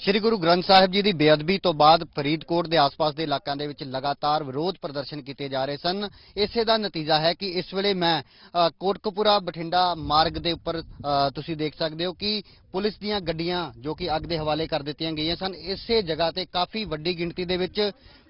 ਸ਼੍ਰੀ ਗੁਰੂ ਗ੍ਰੰਥ ਸਾਹਿਬ ਜੀ ਦੀ ਬੇਅਦਬੀ ਤੋਂ ਬਾਅਦ ਫਰੀਦਕੋਟ ਦੇ ਆਸ-ਪਾਸ ਦੇ ਇਲਾਕਿਆਂ ਦੇ ਵਿੱਚ ਲਗਾਤਾਰ ਵਿਰੋਧ ਪ੍ਰਦਰਸ਼ਨ ਕੀਤੇ ਜਾ ਰਹੇ ਸਨ। ਇਸੇ ਦਾ ਨਤੀਜਾ ਹੈ ਕਿ ਇਸ ਵੇਲੇ ਮੈਂ ਅ, ਕੋਟਕਪੂਰਾ ਬਠਿੰਡਾ ਮਾਰਗ ਦੇ ਉੱਪਰ ਤੁਸੀਂ ਦੇਖ ਸਕਦੇ ਹੋ ਕਿ ਪੁਲਿਸ ਦੀਆਂ ਗੱਡੀਆਂ ਜੋ ਕਿ ਅੱਗ ਦੇ ਹਵਾਲੇ ਕਰ ਦਿੱਤੀਆਂ ਗਈਆਂ ਸਨ ਇਸੇ ਜਗ੍ਹਾ ਤੇ ਕਾਫੀ ਵੱਡੀ ਗਿਣਤੀ ਦੇ ਵਿੱਚ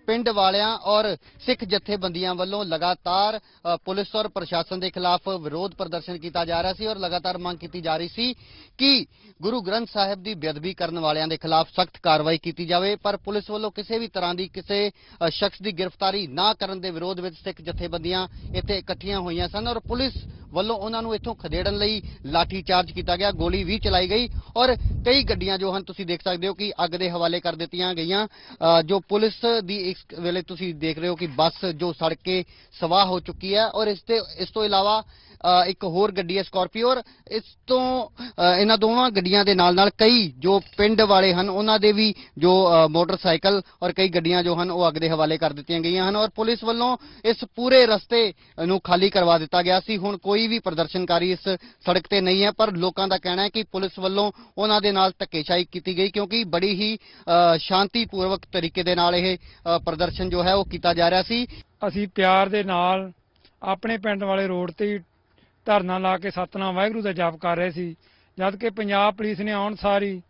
ਪਿੰਡ ਵਾਲਿਆਂ ਔਰ ਸਿੱਖ ਜਥੇਬੰਦੀਆਂ ਵੱਲੋਂ ਲਗਾਤਾਰ ਪੁਲਿਸ ਔਰ ਪ੍ਰਸ਼ਾਸਨ ਦੇ ਖਿਲਾਫ ਵਿਰੋਧ ਪ੍ਰਦਰਸ਼ਨ ਕੀਤਾ ਜਾ ਰਿਹਾ ਸੀ ਔਰ ਲਗਾਤਾਰ ਮੰਗ ਕੀਤੀ ਜਾ ਰਹੀ ਸੀ ਕਿ ਗੁਰੂ ਗ੍ਰੰਥ ਸਾਹਿਬ ਦੀ ਬੇਅਦਬੀ ਕਰਨ ਵਾਲਿਆਂ ਦੇ ਖਿਲਾਫ ਸਖਤ ਕਾਰਵਾਈ ਕੀਤੀ ਜਾਵੇ, ਪਰ ਪੁਲਿਸ ਵੱਲੋਂ ਕਿਸੇ ਵੀ ਤਰ੍ਹਾਂ ਦੀ ਕਿਸੇ ਸ਼ਖਸ ਦੀ ਗ੍ਰਿਫਤਾਰੀ ਨਾ ਕਰਨ ਦੇ ਵਿਰੋਧ ਵਿੱਚ ਸਿੱਖ ਜਥੇਬੰਦੀਆਂ ਇੱਥੇ ਇਕੱਠੀਆਂ ਹੋਈਆਂ ਸਨ ਔਰ ਪੁਲਿਸ ਵੱਲੋਂ ਉਹਨਾਂ ਨੂੰ ਇੱਥੋਂ ਖਦੇੜਨ ਲਈ ਲਾਠੀ ਚਾਰਜ ਕੀਤਾ ਗਿਆ ਗੋਲੀ ਵੀ ਚਲਾਈ ਗਈ ਔਰ ਕਈ ਗੱਡੀਆਂ ਜੋ ਹਨ ਤੁਸੀਂ ਦੇਖ ਸਕਦੇ ਹੋ ਕਿ ਅੱਗ ਦੇ ਹਵਾਲੇ ਕਰ ਦਿੱਤੀਆਂ ਗਈਆਂ। ਅ, ਜੋ ਪੁਲਿਸ ਦੀ ਇਸ ਵੇਲੇ ਤੁਸੀਂ ਦੇਖ ਰਹੇ ਹੋ ਕਿ ਬੱਸ ਜੋ ਸੜ ਕੇ ਸਵਾਹ ਹੋ ਚੁੱਕੀ ਹੈ ਔਰ ਇਸ ਤੇ ਇਸ ਤੋਂ ਇਲਾਵਾ ਇੱਕ ਹੋਰ ਗੱਡੀ ਹੈ ਸਕਾਰਪੀਓ ਔਰ ਇਸ ਤੋਂ ਇਹਨਾਂ ਦੋਵਾਂ ਗੱਡੀਆਂ ਦੇ ਨਾਲ ਨਾਲ ਕਈ ਜੋ ਪਿੰਡ ਵਾਲੇ ਹਨ ਉਹਨਾਂ ਦੇ ਵੀ ਜੋ ਮੋਟਰਸਾਈਕਲ ਔਰ ਕਈ ਗੱਡੀਆਂ ਜੋ ਹਨ ਉਹ ਅੱਗ ਦੇ ਹਵਾਲੇ ਕਰ ਦਿੱਤੀਆਂ ਗਈਆਂ ਹਨ ਔਰ ਪੁਲਿਸ ਵੱਲੋਂ ਇਸ ਪੂਰੇ ਰਸਤੇ ਨੂੰ ਖਾਲੀ ਕਰਵਾ ਦਿੱਤਾ ਗਿਆ ਸੀ। ਹੁਣ ਕੋਈ ਵੀ ਪ੍ਰਦਰਸ਼ਨਕਾਰੀ ਇਸ ਸੜਕ ਤੇ ਨਹੀਂ ਹੈ ਪਰ ਲੋਕਾਂ ਦਾ ਕਹਿਣਾ ਹੈ ਕਿ ਪੁਲਿਸ ਵੱਲੋਂ ਉਹਨਾਂ ਦੇ ਨਾਲ ਧੱਕੇਸ਼ਾਹੀ ਕੀਤੀ ਗਈ ਕਿਉਂਕਿ ਬੜੀ ਹੀ ਅ, ਸ਼ਾਂਤੀਪੂਰਵਕ ਤਰੀਕੇ ਦੇ ਨਾਲ ਇਹ ਪ੍ਰਦਰਸ਼ਨ ਜੋ ਹੈ ਉਹ ਕੀਤਾ ਜਾ ਰਿਹਾ ਸੀ। ਅਸੀਂ ਪਿਆਰ ਦੇ ਨਾਲ ਆਪਣੇ ਪਿੰਡ ਵਾਲੇ ਰੋਡ ਤੇ ਧਰਨਾ ਲਾ ਕੇ ਸਤਨਾਮ ਵਾਹਿਗੁਰੂ ਦਾ ਜਾਪ ਕਰ ਰਹੇ ਸੀ। ਜਦ ਕਿ ਪੰਜਾਬ ਪੁਲਿਸ ਨੇ ਆਉਣ ਸਾਰੀ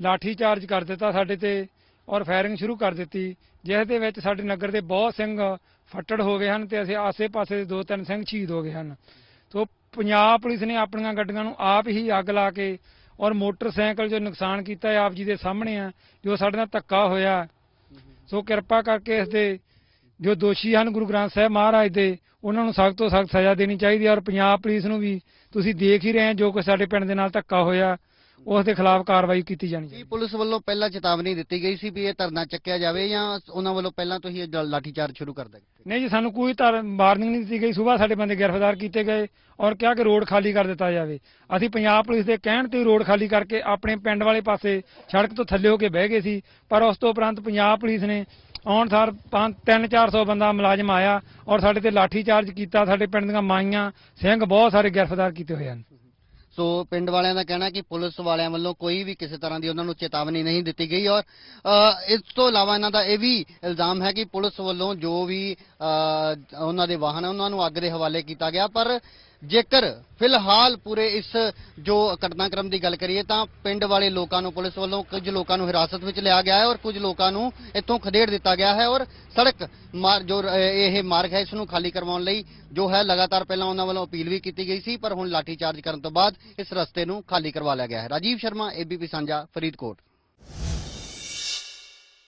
ਲਾਠੀ ਚਾਰਜ ਕਰ ਦਿੱਤਾ ਸਾਡੇ ਤੇ ਔਰ ਫਾਇਰਿੰਗ ਸ਼ੁਰੂ ਕਰ ਦਿੱਤੀ, ਜਿਸ ਦੇ ਵਿੱਚ ਸਾਡੇ ਨਗਰ ਦੇ ਬਹੁਤ ਸਿੰਘ ਫੱਟੜ ਹੋ ਗਏ ਹਨ ਤੇ ਅਸੀਂ ਆਸੇ-ਪਾਸੇ ਦੇ ਦੋ ਤਿੰਨ ਸਿੰਘ ਸ਼ਹੀਦ ਹੋ ਗਏ ਹਨ। ਸੋ ਪੰਜਾਬ ਪੁਲਿਸ ਨੇ ਆਪਣੀਆਂ ਗੱਡੀਆਂ ਨੂੰ ਆਪ ਹੀ ਅੱਗ ਲਾ ਕੇ ਔਰ ਮੋਟਰਸਾਈਕਲ ਜੋ ਨੁਕਸਾਨ ਕੀਤਾ ਹੈ ਆਪ ਜੀ ਦੇ ਸਾਹਮਣੇ ਆ, ਜੋ ਸਾਡੇ ਨਾਲ ਧੱਕਾ ਹੋਇਆ। ਸੋ ਕਿਰਪਾ ਕਰਕੇ ਇਸ ਦੇ ਜੋ ਦੋਸ਼ੀ ਹਨ ਗੁਰੂ ਗ੍ਰੰਥ ਸਾਹਿਬ ਮਹਾਰਾਜ ਦੇ ਉਹਨਾਂ ਨੂੰ ਸਖਤ ਤੋਂ ਸਖਤ ਸਜ਼ਾ ਦੇਣੀ ਚਾਹੀਦੀ ਹੈ ਔਰ ਪੰਜਾਬ ਪੁਲਿਸ ਨੂੰ ਵੀ ਤੁਸੀਂ ਦੇਖ ਹੀ ਰਹੇ ਹੋ ਜੋ ਕੁਛ ਸਾਡੇ ਪਿੰਡ ਦੇ ਨਾਲ ਧੱਕਾ ਹੋਇਆ ਉਸ ਦੇ ਖਿਲਾਫ ਕਾਰਵਾਈ ਕੀਤੀ ਜਾਣੀ ਚਾਹੀਦੀ। ਪੁਲਿਸ ਵੱਲੋਂ ਪਹਿਲਾਂ ਚੇਤਾਵਨੀ ਦਿੱਤੀ ਗਈ ਸੀ ਵੀ ਇਹ ਧਰਨਾ ਚੱਕਿਆ ਜਾਵੇ ਜਾਂ ਉਹਨਾਂ ਵੱਲੋਂ ਪਹਿਲਾਂ ਤੋਂ ਹੀ ਇਹ ਲਾਠੀ ਚਾਰਜ ਸ਼ੁਰੂ ਕਰ ਦਿੱਤਾ? ਨਹੀਂ ਜੀ ਸਾਨੂੰ ਕੋਈ ਵਾਰਨਿੰਗ ਨਹੀਂ ਦਿੱਤੀ ਗਈ। ਸਵੇਰ ਸਾਡੇ ਬੰਦੇ ਗ੍ਰਿਫਤਾਰ ਕੀਤੇ ਗਏ ਔਰ ਕਿਹਾ ਕਿ ਰੋਡ ਖਾਲੀ ਕਰ ਦਿੱਤਾ ਜਾਵੇ। ਅਸੀਂ ਪੰਜਾਬ ਪੁਲਿਸ ਦੇ ਕਹਿਣ ਤੇ ਰੋਡ ਖਾਲੀ ਕਰਕੇ ਆਪਣੇ ਪਿੰਡ ਵਾਲੇ ਪਾਸੇ ਸੜਕ ਤੋਂ ਥੱਲੇ ਹੋ ਕੇ ਬਹਿ ਗਏ ਸੀ ਪਰ ਉਸ ਤੋਂ ਉਪਰੰਤ ਪੰਜਾਬ ਪੁਲਿਸ ਨੇ ਆਉਣ ਸਾਰ 3-400 ਬੰਦਾ ਮੁਲਾਜ਼ਮ ਆਇਆ ਔਰ ਸਾਡੇ ਤੇ ਲਾਠੀ ਚਾਰਜ ਕੀਤਾ ਸਾਡੇ ਪਿੰਡ ਦੀਆਂ ਮਾਈਆਂ ਸਿੰਘ ਬਹੁਤ ਸਾਰੇ ਗ੍ਰਿਫਤਾਰ ਕੀਤੇ ਹੋਏ ਹਨ। ਸੋ ਪਿੰਡ ਵਾਲਿਆਂ ਦਾ ਕਹਿਣਾ ਕਿ ਪੁਲਿਸ ਵਾਲਿਆਂ ਵੱਲੋਂ ਕੋਈ ਵੀ ਕਿਸੇ ਤਰ੍ਹਾਂ ਦੀ ਉਹਨਾਂ ਨੂੰ ਚੇਤਾਵਨੀ ਨਹੀਂ ਦਿੱਤੀ ਗਈ ਔਰ ਇਸ ਤੋਂ ਇਲਾਵਾ ਇਹਨਾਂ ਦਾ ਇਹ ਵੀ ਇਲਜ਼ਾਮ ਹੈ ਕਿ ਪੁਲਿਸ ਵੱਲੋਂ ਜੋ ਵੀ ਅ, ਉਹਨਾਂ ਦੇ ਵਾਹਨ ਉਹਨਾਂ ਨੂੰ ਅੱਗ ਦੇ ਹਵਾਲੇ ਕੀਤਾ ਗਿਆ ਪਰ ਜੇਕਰ ਫਿਲਹਾਲ ਪੂਰੇ ਇਸ ਜੋ ਘਟਨਾਕ੍ਰਮ ਦੀ ਗੱਲ ਕਰੀਏ ਤਾਂ ਪਿੰਡ ਵਾਲੇ ਲੋਕਾਂ ਨੂੰ, ਪੁਲਿਸ ਵੱਲੋਂ ਕੁਝ ਲੋਕਾਂ ਨੂੰ ਹਿਰਾਸਤ ਵਿੱਚ ਲਿਆ ਗਿਆ ਹੈ ਔਰ ਕੁਝ ਲੋਕਾਂ ਨੂੰ ਇੱਥੋਂ ਖਦੇੜ ਦਿੱਤਾ ਗਿਆ ਹੈ ਔਰ ਸੜਕ ਮਾਰ- ਜੋ ਇਹ ਮਾਰਗ ਹੈ, ਇਸ ਨੂੰ ਖਾਲੀ ਕਰਵਾਉਣ ਲਈ ਜੋ ਹੈ ਲਗਾਤਾਰ ਪਹਿਲਾਂ ਉਹਨਾਂ ਵੱਲੋਂ ਅਪੀਲ ਵੀ ਕੀਤੀ ਗਈ ਸੀ, ਪਰ ਹੁਣ ਲਾਠੀਚਾਰਜ ਕਰਨ ਤੋਂ ਬਾਅਦ ਇਸ ਰਸਤੇ ਨੂੰ ਖਾਲੀ ਕਰਵਾ ਲਿਆ ਗਿਆ ਹੈ। ਰਾਜੀਵ ਸ਼ਰਮਾ ਏਬੀਪੀ ਸਾਂਝਾ, ਫਰੀਦਕੋਟ।